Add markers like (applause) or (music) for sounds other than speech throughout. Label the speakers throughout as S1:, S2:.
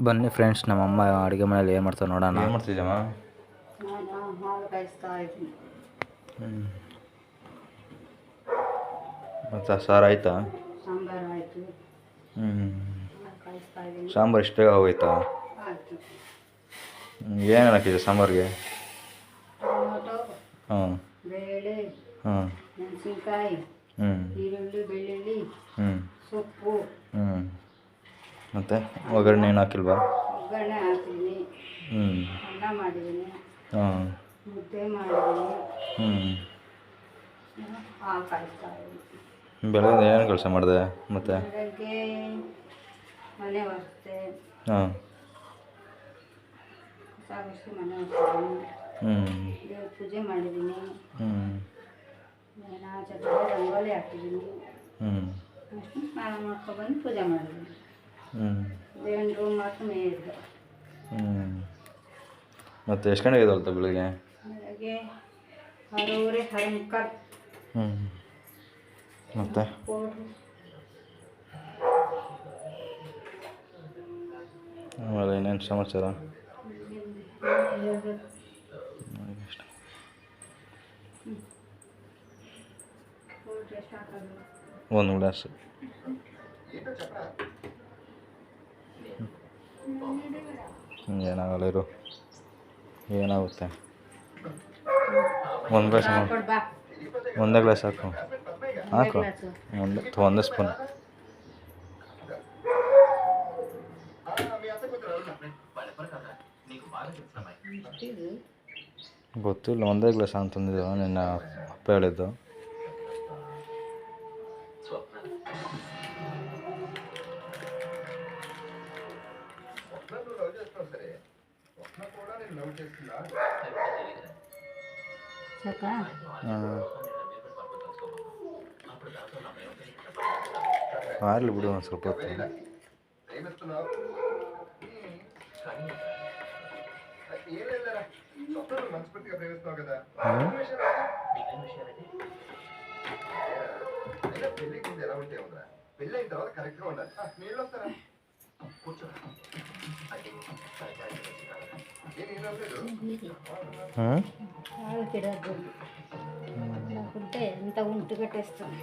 S1: ಬನ್ನಿ ಫ್ರೆಂಡ್ಸ್ ನಮ್ಮ ಅಮ್ಮ ಅಡುಗೆ ಮನೇಲಿ ಏನು ಮಾಡ್ತಾರೆ ನೋಡೋಣ.
S2: ಏನು ಮಾಡ್ತಿದ್ದಮ್ಮ ಮತ್ತು ಸಾರು ಆಯ್ತಾ? ಹ್ಞೂ ಸಾಂಬಾರು ಇಷ್ಟು ಬೇಗ ಹೋಯ್ತಾ
S3: ಆಯಿತು
S2: ಏನೇನು ಹಾಕಿದೆ ಸಾಂಬಾರಿಗೆ?
S3: ಹ್ಞೂ
S2: ಹಾಂ ಹಾಂ ಹ್ಞೂ ಹ್ಞೂ
S3: ಸೊಪ್ಪು
S2: ಹ್ಞೂ ಮತ್ತು ಒಗ್ಗರಣೆ ಏನು ಹಾಕಿಲ್ವಾ?
S3: ಒಗ್ಗರಣೆ ಹಾಕಿದ್ದೀನಿ
S2: ಹ್ಞೂ
S3: ಅನ್ನ ಮಾಡಿದ್ದೀನಿ.
S2: ಹಾಂ.
S3: ಮುದ್ದೆ ಮಾಡಿದ್ದೀನಿ.
S2: ಹ್ಞೂ
S3: ಹಾಲು ಕಾಯಿಸ್ತಾ
S2: ಬೆಳಗ್ಗೆ ಏನು ಕೆಲಸ ಮಾಡಿದೆ ಮತ್ತೆ?
S3: ಬೆಳಗ್ಗೆ ಮನೆ ಒರೆಸ್ದೆ.
S2: ಹಾಂ.
S3: ಸಾಕಷ್ಟು ಮನೆ ಒರೆಸಿದ್ದೀನಿ
S2: ಹ್ಞೂ
S3: ಪೂಜೆ ಮಾಡಿದ್ದೀನಿ.
S2: ಹ್ಞೂ
S3: ನಾನು ರಂಗೋಲಿ ಹಾಕಿದ್ದೀನಿ.
S2: ಹ್ಞೂ
S3: ಅಷ್ಟು. ಸ್ನಾನ ಮಾಡ್ಕೊಬಂದು ಪೂಜೆ ಮಾಡಿದ್ದೀನಿ. ದೇವನ ರೂಮ್ ಮಾತ್ರ
S2: ಹ್ಞೂ ಮತ್ತು ಎಷ್ಟು ಗಂಟೆಗೆ ಎದ್ದೊಳ್ತಾ ಬೆಳಿಗ್ಗೆ?
S3: ಬೆಳಗ್ಗೆ ಆರೂವರೆ ಆರು ಮುಕ್ಕಾಲು
S2: ಹ್ಞೂ ಮತ್ತೆ ಆಮೇಲೆ ಇನ್ನೇನು ಸಮಾಚಾರ? ಒಂದು ಗ್ಲಾಸ್. ಏನಾಗಲ್ಲ ಇರು ಏನಾಗುತ್ತೆ? ಒಂದು ಗ್ಲಾಸ್
S3: ಹಾಕ್ಕೊಡು ಬಾ
S2: ಒಂದೇ ಗ್ಲಾಸ್ ಹಾಕು. ಹಾಕು.
S3: ಗ್ಲಾಸು.
S2: ಒಂದು ಒಂದೇ ಸ್ಪೂನ್
S3: ಇದು
S2: ಗೊತ್ತಿಲ್ಲ ಒಂದೇ ಗ್ಲಾಸ್ ಅಂತಂದಿದ್ದು ನಿನ್ನ ಅಪ್ಪ ಹೇಳಿದ್ದು.
S3: ಸಾಕಾ
S2: ಆಗಲಿ ಬಿಡು ಒಂದು ಸ್ವಲ್ಪ ಹೊತ್ತು ಹ್ಮ್? ಹ್ಞೂ
S3: ಹಾಲು ಗಿಡದ್ದು ఉంటే ఎంత ఉంటు
S2: కట్టేస్తుంది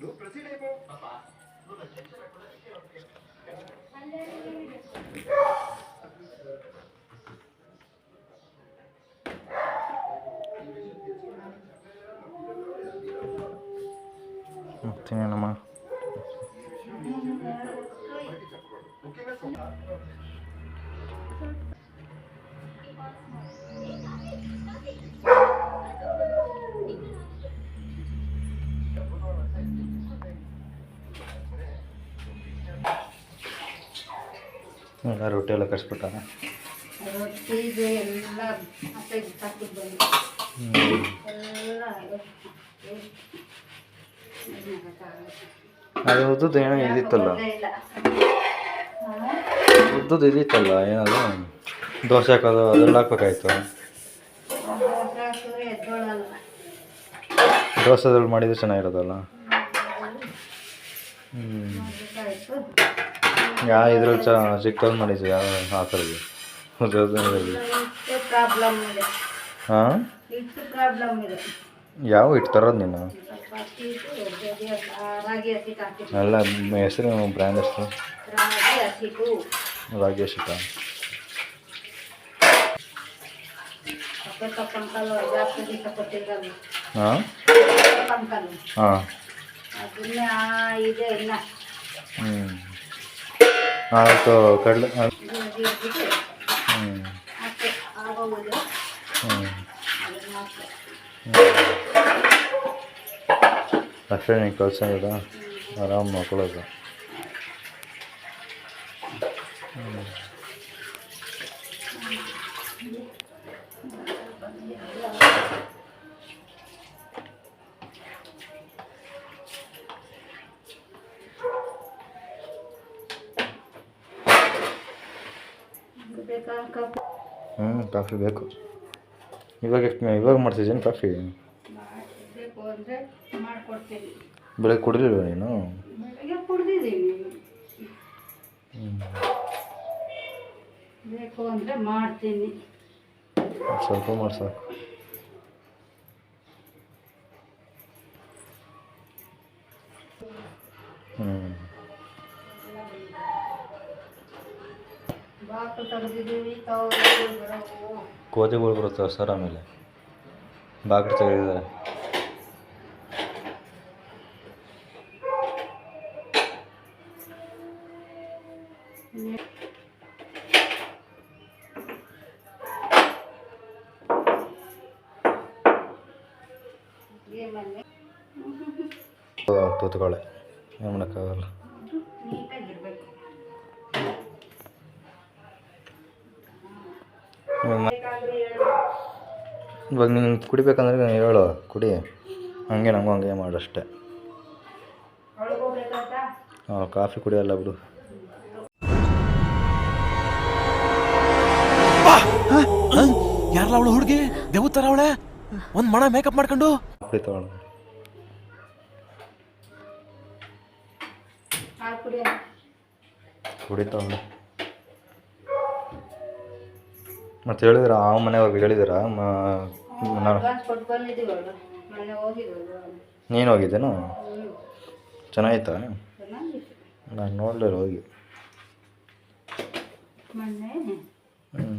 S2: నువ్వు ప్రొసీడ్ అయిపో. ಕಟ್ಸ್ಬಿಟ್ಟ
S3: ರೊಟ್ಟಿ ಎಲ್ಲ ರೊಟ್ಟಿ ಎಲ್ಲ ಬಂದು ಎಲ್ಲ
S2: ಅದು ಉದ್ದದ್ದು ಏನೋ ಇದಿತ್ತಲ್ಲ. ಉದ್ದದ್ದು ಇದಿತ್ತಲ್ಲ ಏನದು? ದೋಸೆ ಹಾಕೋದು ಅದೆಲ್ಲ ಹಾಕ್ಬೇಕಾಯ್ತು.
S3: ದೋಸೆ ಅದ್ರಲ್ಲಿ
S2: ದೋಸೆದಲ್ಲಿ ಮಾಡಿದ್ರೆ ಚೆನ್ನಾಗಿರೋದಲ್ಲ? ಹ್ಞೂ ಯಾ ಇದ್ರಲ್ಲಿ ಚ ಚಿಕ್ಕದಲ್ಲಿ ಮಾಡಿದ್ವಿ ಯಾವ ಆ? ಥರದ್ದು ಹಾಂ ಯಾವ ಇಟ್ಟು ತರೋದು ನೀನು?
S3: ರಾಗಿ ಹಸಿಟ್ಟು ಹಾಕಿದ್ದು
S2: ಎಲ್ಲ ಹೆಸರು ಬ್ರ್ಯಾಂಡ್ ಹೆಸರು?
S3: ರಾಗಿ ಹಸಿಟ್ಟು
S2: ರಾಗಿ
S3: ಜಾಸ್ತಿ ದಿವಸ
S2: ಹಾಂ?
S3: ತಪ್ಪಂಕಲ್ಲು
S2: ಹಾಂ.
S3: ಅದನ್ನ ಇದೆ ಇನ್ನ.
S2: ಹ್ಞೂ ಆಯಿತು ಕಡಲೆ ಹ್ಞೂ ಹ್ಞೂ
S3: ಅದನ್ನ ಹಾಕಿ
S2: ಅಷ್ಟೇ ನೀನು ಕಳ್ಸಂಗಿಲ್ಲ ಆರಾಮ್ ಮಾಡ್ಕೊಳ್ಳೋದು
S3: ಬೇಕಾ ಕಪ್
S2: ಹ್ಞೂ ಕಾಫಿ ಬೇಕು. ಇವಾಗ ಎಷ್ಟು ಇವಾಗ ಮಾಡ್ತಿದ್ದೀನಿ ಕಾಫಿ?
S3: ಬೇಕು ಅಂದರೆ ಮಾಡಿಕೊಡ್ತೀನಿ.
S2: ಬೆಳಗ್ಗೆ ಕುಡಿಲಿಲ್ವ ನೀನು?
S3: ಬೆಳಗ್ಗೆ ಕುಡಿದಿದ್ದೀನಿ. ಬೇಕು ಅಂದರೆ ಮಾಡ್ತೀನಿ.
S2: ಸ್ವಲ್ಪ ಮಾಡಿ ಸಾಕು. ಕೋತಿಗಳು ಬರುತ್ತೆ ಸರ್ ಆಮೇಲೆ? ಬಾಗಿಲು ತೆಗೆದಿದ್ದಾರೆ. ತೂತ್ಕೊಳ್ಳೆ. ಏನು ಮಾಡೋಕ್ಕಾಗಲ್ಲ. ಇವಾಗ ನೀನು ಕುಡಿಬೇಕಂದ್ರೆ ನೀನು ಹೇಳು ಕುಡಿ. ಹಂಗೆ ನಮಗೂ ಹಂಗೆ ಮಾಡು ಅಷ್ಟೇ.
S3: ಒಳಗೋಗ್ಬೇಕಾಯ್ತಾ
S2: ಹಾಂ ಕಾಫಿ ಕುಡಿಯಲ್ಲ ಬಿಡು.
S4: ಯಾರಲ್ಲ ಅವಳು ಹುಡುಗಿ? ದೇವತರ ಅವಳೆ? ಒಂದ್ ಮಣ ಮೇಕಪ್ ಮಾಡ್ಕೊಂಡು?
S2: ಕುಡಿತಾವಳು ಮತ್ತೆ ಹೇಳಿದ್ರ ಆ ಮನೆಯವ್ರಿಗೆ ಹೇಳಿದಿರ? ನಾನು ಹೋಗಿದ್ದೇನು? ಚೆನ್ನಾಗಿತ್ತಾ? ನಾನು ನೋಡಲಿಲ್ಲ ಹೋಗಿ. ಹ್ಞೂ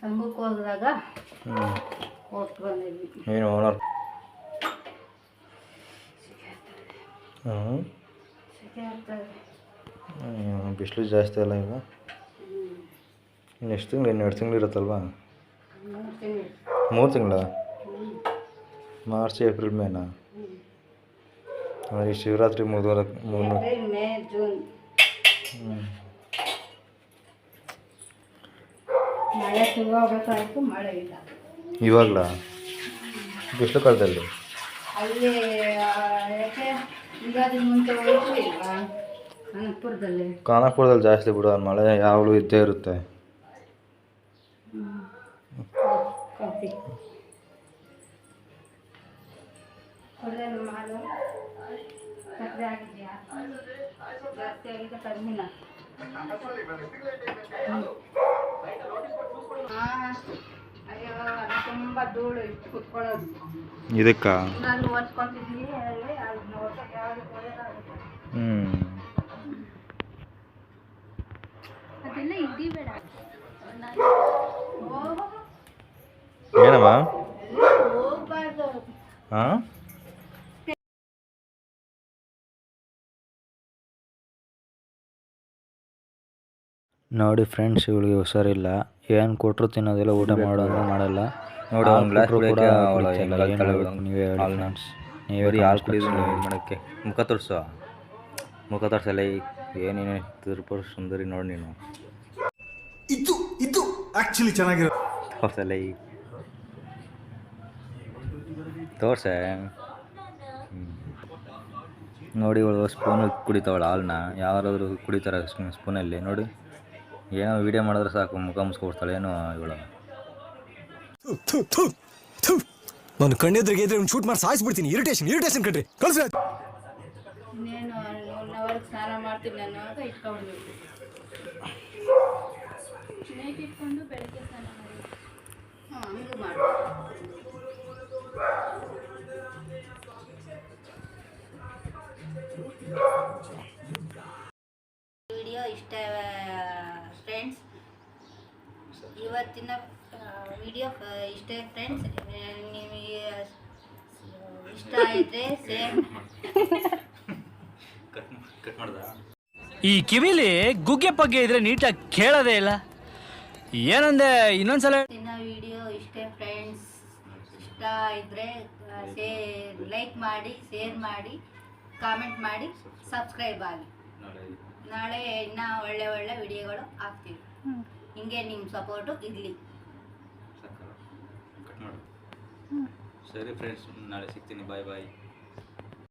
S3: ಸಂಘಕ್ಕೆ ಹೋದಾಗ
S2: ಹ್ಞೂ
S3: ಕೊಟ್ಟು ಬಂದಿದ್ವಿ.
S2: ಏನು ಓನರ್? ಬಿಸಿಲು ಜಾಸ್ತಿ ಅಲ್ಲ ಈಗ. ಇನ್ನು ಎಷ್ಟು ತಿಂಗಳು ಇನ್ನೆರಡು ತಿಂಗಳು ಇರುತ್ತಲ್ವಾ?
S3: ಮೂರು ತಿಂಗಳು.
S2: ಮೂರು ತಿಂಗಳ? ಮಾರ್ಚ್ ಏಪ್ರಿಲ್ ಮೇನಾ? ಈ ಶಿವರಾತ್ರಿ
S3: ಮುಗಿದ ಮೇ ಜೂನ್.
S2: ಹ್ಞೂ
S3: ಮಳೆ ಶುರು ಆಗಬೇಕಾಯ್ತು ಮಳೆ ಇಲ್ಲ.
S2: ಇವಾಗಲ? ಬಿಸಿಲು ಕಾಲದಲ್ಲಿ?
S3: ಅಲ್ಲಿ ಯಾಕೆ? ಯುಗಾದಿ ಮುಂಚೆ ಹೋಯ್ತು ಇಲ್ವಾ ಅನಂತಪುರದಲ್ಲಿ.
S2: ಖಾನಾಪುರದಲ್ಲಿ ಜಾಸ್ತಿ ಬಿಡು ಅಲ್ಲಿ ಮಳೆ ಯಾವಾಗಲೂ ಇದ್ದೇ ಇರುತ್ತೆ.
S3: ಕಾಫಿ. ಒಳ್ಳೆಯ ಮಾಲು? ಸಕ್ಕರೆ ಆಗಿದೆಯಾ? ಜಾಸ್ತಿ ಆಗಿದೆ ಕಡಿಮೆನಾ ಹಾಂ ಅಯ್ಯೋ ಅದು ತುಂಬ ಧೂಳು ಇಟ್ಟು ಕುತ್ಕೊಳ್ಳೋದು
S2: ಇದಕ್ಕಾ?
S3: ನಾನು ಅದೆಲ್ಲ ಬೇಡ
S2: ಏನಮ್ಮ?
S3: ಹೋಗ್ಬಾರ್ದು.
S2: ಹಾಂ
S1: ನೋಡಿ ಫ್ರೆಂಡ್ಸ್ ಇವಳಿಗೆ ಹುಷಾರಿಲ್ಲ. ಏನು ಕೊಟ್ಟರು ತಿನ್ನೋದಿಲ್ಲ ಊಟ ಮಾಡೋದು ಮಾಡಲ್ಲ.
S2: ನೋಡಿ
S1: ಹಾಲ್
S2: ಗ್ಲಾಸ್ glass
S1: ಕೊಟ್ರು ಕೂಡ
S2: ಕುಡಿಯಕ್ಕೆ ಅವಳು
S1: ಕುಡಿತಿಲ್ಲ.
S2: ಎಲ್ಲ
S1: ಏನ್
S2: ತಲೆ
S1: ಮಾಡ್ಬೇಕು ನೀವೇ ಹೇಳಿ. ನೀವೇ
S2: ಬರೀ ಹಾಲು ಕುಡಿಯೋದು ಮಾಡೋಕ್ಕೆ. ಮುಖ ತೋರಿಸು. ಮುಖ ತೋರ್ಸಲ್ಲ ಈ ಏನೇನು ತಿರುಪುರ ಸುಂದರಿ ನೋಡಿ ನೀನು.
S4: ಇದು ಇದು ಆಕ್ಚುಲಿ ಚೆನ್ನಾಗಿರೋ
S2: ತೋರ್ಸಲ್ಲ ಈ ತೋರ್ಸೆ. ನೋಡಿ ಇವಳು ಸ್ಪೂನ್ ಕುಡಿತಾವಳ ಹಾಲನ್ನ ಯಾರಾದರೂ ಕುಡಿತಾರೆ ಸ್ಪೂನಲ್ಲಿ ನೋಡಿ. ಏನೋ ವೀಡಿಯೋ ಮಾಡಿದ್ರೆ ಸಾಕು ಮುಖ ಮುಸ್ಕೊಡ್ತಾಳೆ ಏನೋ ಇವಳು.
S4: ನಾನು ಕಣ್ಣೆದ್ರಿಗೆ ಇದ್ರೆ ಶೂಟ್ ಮಾಡಿ ಸಾಯಿಸ್ಬಿಡ್ತೀನಿ ಇರಿಟೇಷನ್ ಇರಿಟೇಷನ್ ಕಣ್ರಿ. ಕಳ್ಸಿ
S3: ಸ್ನಾನ ಮಾಡ್ತೀನಿ ನಾನು ವಿಡಿಯೋ ಇಷ್ಟೇ ಫ್ರೆಂಡ್ಸ್ ನಿಮಗೆ ಇಷ್ಟ (laughs) ಆಯಿದ್ರೆ ಸೇಮ್ (laughs)
S5: ಈ ಕಿವಿಲಿ ಗುಗ್ಗೆ ಪಗ್ಗೆ ಇದ್ರೆ ನೀಟಾಗಿ ಕೇಳೋದೇ ಇಲ್ಲ. ಏನಂದೆ ಇನ್ನೊಂದ್ಸಲ
S3: ಇವತ್ತಿನ ವಿಡಿಯೋ ಇಷ್ಟೇ ಫ್ರೆಂಡ್ಸ್ ಇಷ್ಟ ಇದ್ದರೆ ಸೇ ಲೈಕ್ ಮಾಡಿ. ಶೇರ್ ಮಾಡಿ ಕಾಮೆಂಟ್ ಮಾಡಿ ಸಬ್ಸ್ಕ್ರೈಬ್ ಆಗಿ. ನಾಳೆ ಇನ್ನ ಒಳ್ಳೆ ಒಳ್ಳೆ ವಿಡಿಯೋಗಳು ಹಾಕ್ತೀವಿ. ಹಿಂಗೆ ನಿಮ್ಮ ಸಪೋರ್ಟು ಇರಲಿ.
S2: ಸರಿ ಫ್ರೆಂಡ್ಸ್ ನಾಳೆ ಸಿಗ್ತೀನಿ. ಬಾಯ್ ಬಾಯ್